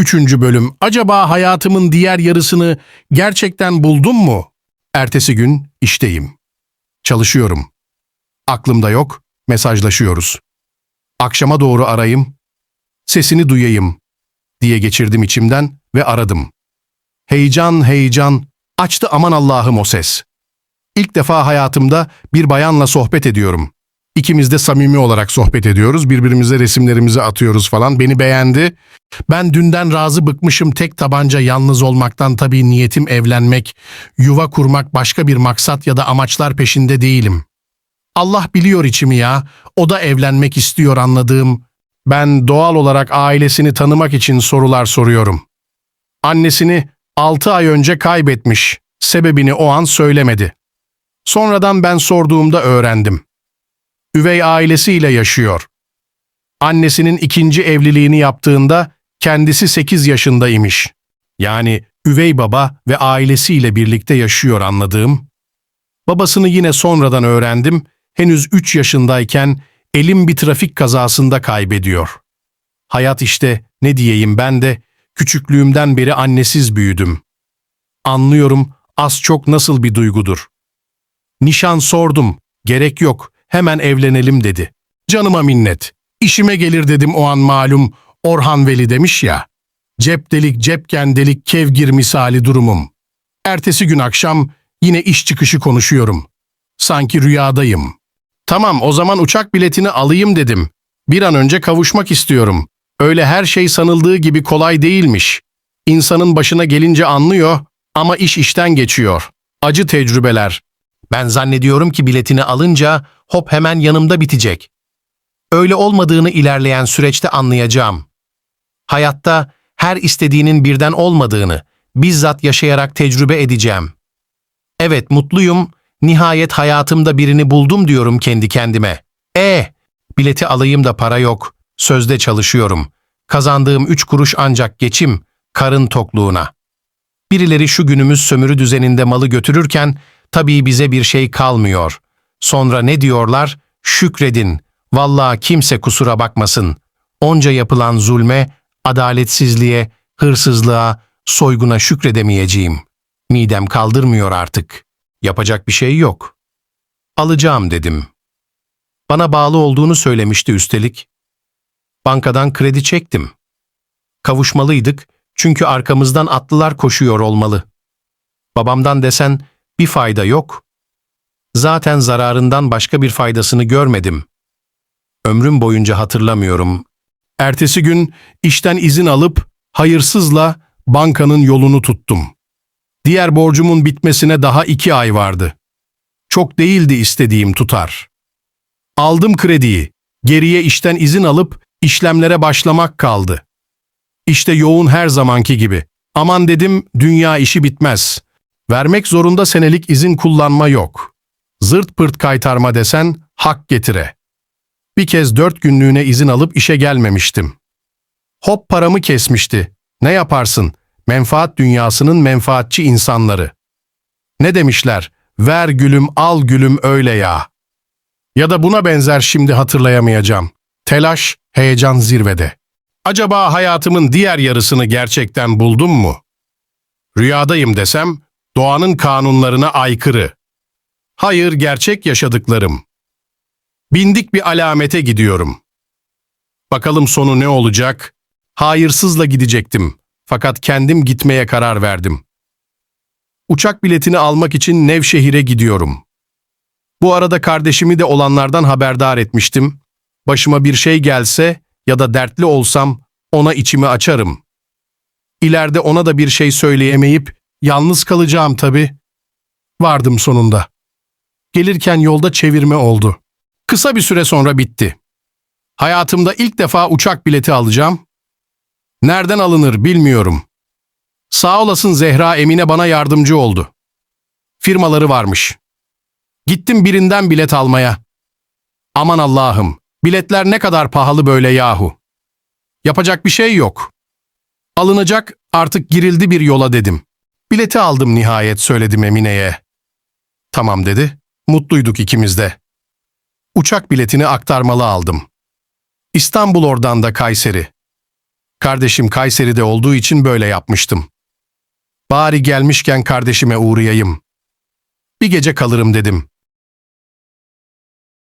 Üçüncü bölüm. Acaba hayatımın diğer yarısını gerçekten buldum mu? Ertesi gün işteyim. Çalışıyorum. Aklımda yok, mesajlaşıyoruz. Akşama doğru arayayım, sesini duyayım diye geçirdim içimden ve aradım. Heyecan, heyecan, açtı aman Allah'ım o ses. İlk defa hayatımda bir bayanla sohbet ediyorum. İkimiz de samimi olarak sohbet ediyoruz. Birbirimize resimlerimizi atıyoruz falan. Beni beğendi. Ben dünden razı bıkmışım tek tabanca yalnız olmaktan tabii niyetim evlenmek, yuva kurmak başka bir maksat ya da amaçlar peşinde değilim. Allah biliyor içimi ya. O da evlenmek istiyor anladığım. Ben doğal olarak ailesini tanımak için sorular soruyorum. Annesini 6 ay önce kaybetmiş. Sebebini o an söylemedi. Sonradan ben sorduğumda öğrendim. Üvey ailesiyle yaşıyor. Annesinin ikinci evliliğini yaptığında kendisi 8 yaşındaymış. Yani üvey baba ve ailesiyle birlikte yaşıyor anladığım. Babasını yine sonradan öğrendim. Henüz 3 yaşındayken elim bir trafik kazasında kaybediyor. Hayat işte ne diyeyim ben de küçüklüğümden beri annesiz büyüdüm. Anlıyorum az çok nasıl bir duygudur. Nişan sordum. Gerek yok. Hemen evlenelim dedi. Canıma minnet. İşime gelir dedim o an malum. Orhan Veli demiş ya. Cep delik cepken delik kevgir misali durumum. Ertesi gün akşam yine iş çıkışı konuşuyorum. Sanki rüyadayım. Tamam o zaman uçak biletini alayım dedim. Bir an önce kavuşmak istiyorum. Öyle her şey sanıldığı gibi kolay değilmiş. İnsanın başına gelince anlıyor ama iş işten geçiyor. Acı tecrübeler. Ben zannediyorum ki biletini alınca hop hemen yanımda bitecek. Öyle olmadığını ilerleyen süreçte anlayacağım. Hayatta her istediğinin birden olmadığını bizzat yaşayarak tecrübe edeceğim. Evet mutluyum, nihayet hayatımda birini buldum diyorum kendi kendime. E, bileti alayım da para yok, sözde çalışıyorum. Kazandığım üç kuruş ancak geçim, karın tokluğuna. Birileri şu günümüz sömürü düzeninde malı götürürken tabii bize bir şey kalmıyor. Sonra ne diyorlar? Şükredin. Vallahi kimse kusura bakmasın. Onca yapılan zulme, adaletsizliğe, hırsızlığa, soyguna şükredemeyeceğim. Midem kaldırmıyor artık. Yapacak bir şey yok. Alacağım dedim. Bana bağlı olduğunu söylemişti üstelik. Bankadan kredi çektim. Kavuşmalıydık çünkü arkamızdan atlılar koşuyor olmalı. Babamdan desen bir fayda yok. Zaten zararından başka bir faydasını görmedim. Ömrüm boyunca hatırlamıyorum. Ertesi gün işten izin alıp hayırsızla bankanın yolunu tuttum. Diğer borcumun bitmesine daha iki ay vardı. Çok değildi istediğim tutar. Aldım krediyi. Geriye işten izin alıp işlemlere başlamak kaldı. İşte yoğun her zamanki gibi. Aman dedim dünya işi bitmez. Vermek zorunda senelik izin kullanma yok. Zırt pırt kaytarma desen hak getire. Bir kez dört günlüğüne izin alıp işe gelmemiştim. Hop paramı kesmişti. Ne yaparsın? Menfaat dünyasının menfaatçi insanları. Ne demişler? Ver gülüm al gülüm öyle ya. Ya da buna benzer şimdi hatırlayamayacağım. Telaş, heyecan zirvede. Acaba hayatımın diğer yarısını gerçekten buldum mu? Rüyadayım desem, doğanın kanunlarına aykırı. Hayır, gerçek yaşadıklarım. Bindik bir alamete gidiyorum. Bakalım sonu ne olacak? Hayırsızla gidecektim. Fakat kendim gitmeye karar verdim. Uçak biletini almak için Nevşehir'e gidiyorum. Bu arada kardeşimi de olanlardan haberdar etmiştim. Başıma bir şey gelse ya da dertli olsam ona içimi açarım. İleride ona da bir şey söyleyemeyip yalnız kalacağım tabii. Vardım sonunda. Gelirken yolda çevirme oldu. Kısa bir süre sonra bitti. Hayatımda ilk defa uçak bileti alacağım. Nereden alınır bilmiyorum. Sağ olasın Zehra Emine bana yardımcı oldu. Firmaları varmış. Gittim birinden bilet almaya. Aman Allah'ım, biletler ne kadar pahalı böyle yahu. Yapacak bir şey yok. Alınacak, artık girildi bir yola dedim. Bileti aldım nihayet söyledim Emine'ye. Tamam dedi, mutluyduk ikimiz de. Uçak biletini aktarmalı aldım. İstanbul oradan da Kayseri. Kardeşim Kayseri'de olduğu için böyle yapmıştım. Bari gelmişken kardeşime uğrayayım. Bir gece kalırım dedim.